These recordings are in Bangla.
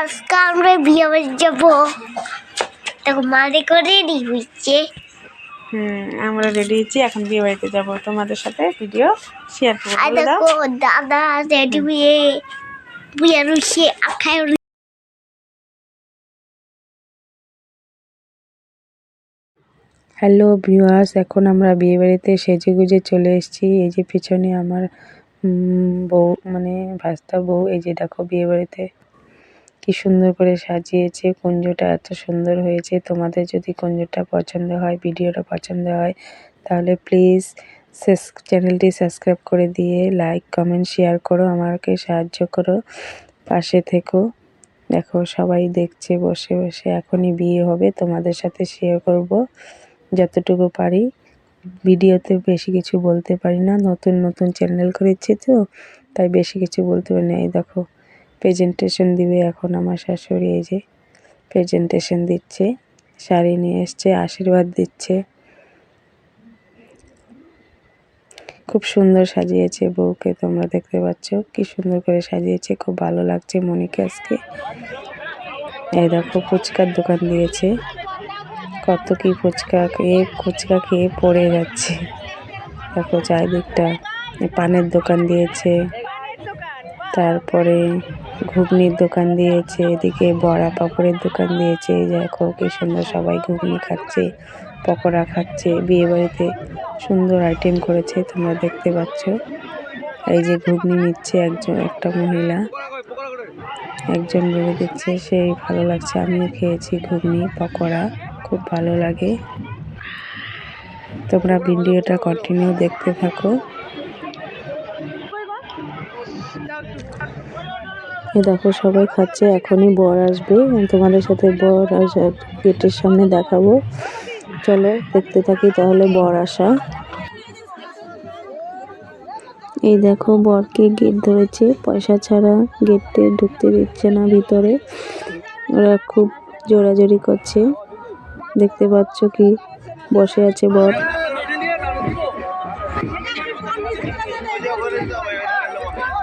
আজকে আমরা বিয়ে বাড়ি যাব। দেখো মা দেখো রেডি হুম আমরা রেডি হচ্ছি এখন বিয়ে বাড়িতে যাব। তোমাদের সাথে ভিডিও শেয়ার করব আর দেখো দাদা রেডি হয়ে বিয়ে আখায় হ্যালো ভিউয়ার্স এখন আমরা বিয়ে বাড়িতে সেজে গুজে চলে এসেছি। এই যে পিছনে আমার বউ মানে ভাস্তা বউ এই যে দেখো বিয়ে বাড়িতে। কি সুন্দর করে সাজিয়েছে, কুঞ্জটা এত সুন্দর হয়েছে। তোমাদের যদি কুঞ্জটা পছন্দ হয়, ভিডিওটা পছন্দ হয়, তাহলে প্লিজ চ্যানেলটি সাবস্ক্রাইব করে দিয়ে লাইক কমেন্ট শেয়ার করো, আমাকে সাহায্য করো। পাশে থেকো। দেখো, সবাই দেখছে, বসে বসে এখনই বিয়ে হবে, তোমাদের সাথে শেয়ার করব যতটুকু পারি। ভিডিওতে বেশি কিছু বলতে পারি না, নতুন নতুন চ্যানেল করেছি তো, তাই বেশি কিছু বলতে পারি না। এই দেখো প্রেজেন্টেশন দিবে এখন আমার শাশুড়ি, এই যে প্রেজেন্টেশন দিচ্ছে, শাড়ি নিয়ে এসছে, আশীর্বাদ দিচ্ছে। খুব সুন্দর সাজিয়েছে বউকে, তোমরা দেখতে পাচ্ছ। কি সুন্দর করে সাজিয়েছে, খুব ভালো লাগছে মনিকে আজকে। এই দেখো, ফুচকার দোকান দিয়েছে। কত কি ফুচকা খেয়ে ফুচকা খেয়ে পড়ে যাচ্ছে। দেখো চারিদিকটা, পানের দোকান দিয়েছে। তারপরে ঘুগনির দোকান দিয়েছে, এদিকে বড়া পাপড়ের দোকান দিয়েছে দেখো কি সুন্দর সবাই ঘুগনি খাচ্ছে, পকোড়া খাচ্ছে, বিয়ে বাড়িতে সুন্দর আইটেম করেছে, তোমরা দেখতে পাচ্ছ। এই যে ঘুগনি নিচ্ছে একজন, একটা মহিলা একজন বলে দিচ্ছে সেই ভালো লাগছে, আমিও খেয়েছি ঘুগনি, পকোড়া, খুব ভালো লাগে। তোমরা ভিডিওটা কন্টিনিউ দেখতে থাকো। এই দেখো, সবাই খাচ্ছে, এখনই বর আসবে। তোমাদের সাথে বর আসার গেটের সামনে দেখাবো। চলো, দেখতে থাকি তাহলে বর আসা। এই দেখো, বরকে গেট ধরেছে। পয়সা ছাড়া গেটে ঢুকতে দিচ্ছে না ভিতরে। ওরা খুব জোরাজোরি করছে। দেখতে পাচ্ছ কি? বসে আছে বর।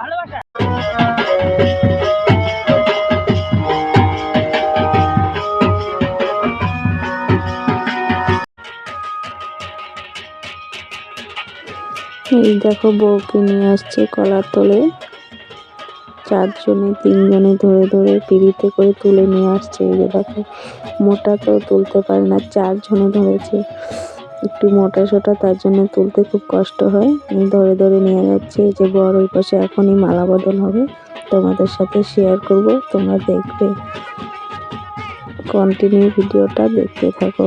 ভালোবাসা। এই দেখো বউকে নিয়ে আসছে কলার তলে। চারজনে, তিনজনে ধরে ধরে পিড়িতে করে তুলে নিয়ে আসছে। এই যে দেখো, মোটা তো তুলতে পারে না, চারজনে ধরেছে। একটু মোটা সোটা, তার জন্য তুলতে খুব কষ্ট হয়। এই ধরে ধরে নিয়ে যাচ্ছে। এই যে বড় ওই পাশে এখনই মালা বদল হবে। তোমাদের সাথে শেয়ার করব, তোমরা দেখবে। কন্টিনিউ ভিডিওটা দেখতে থাকো।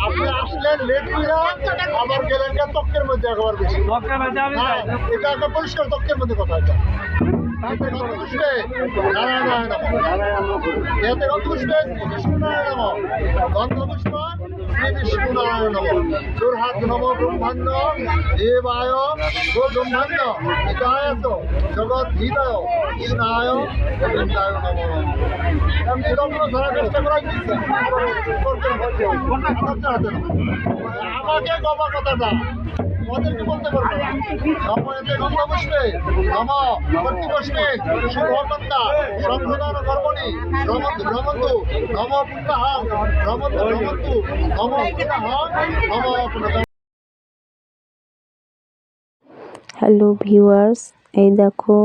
আপনি আসলেন লেট করে আবার গেলেন তক্কের মধ্যে একবার বেশি এটা একটা পরিষ্কার তক্কের মধ্যে কথা এটা এতে গন্ধ পুষ্পে নারায়ণ নমঃ। দুর্হাত নম ব্রহ্মাণ্ড দেবায় গো ব্রহ্মাণ্ড হিতায় জগৎ হৃদয় কৃষ্ণায় গোবিন্দায় নমঃ আমি এরকম ধরার চেষ্টা দিচ্ছি আমাকে গবা কথাটা হ্যালো ভিউয়ার্স এই দেখো,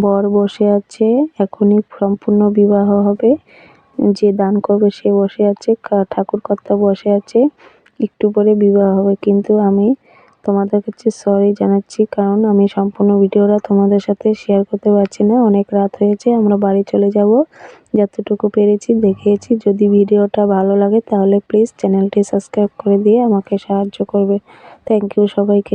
বর বসে আছে। এখনই সম্পূর্ণ বিবাহ হবে। যে দান করবে, সে বসে আছে। ঠাকুর কর্তা বসে আছে। একটু পরে বিবাহ হবে। কিন্তু আমি তোমাদের কাছে সরি জানাচ্ছি, কারণ আমি সম্পূর্ণ ভিডিওটা তোমাদের সাথে শেয়ার করতে পারছি না। অনেক রাত হয়েছে, আমরা বাড়ি চলে যাব। যতটুকু পেরেছি, দেখিয়েছি। যদি ভিডিওটা ভালো লাগে, তাহলে প্লিজ চ্যানেলটি সাবস্ক্রাইব করে দিয়ে আমাকে সাহায্য করবে। থ্যাংক ইউ সবাইকে।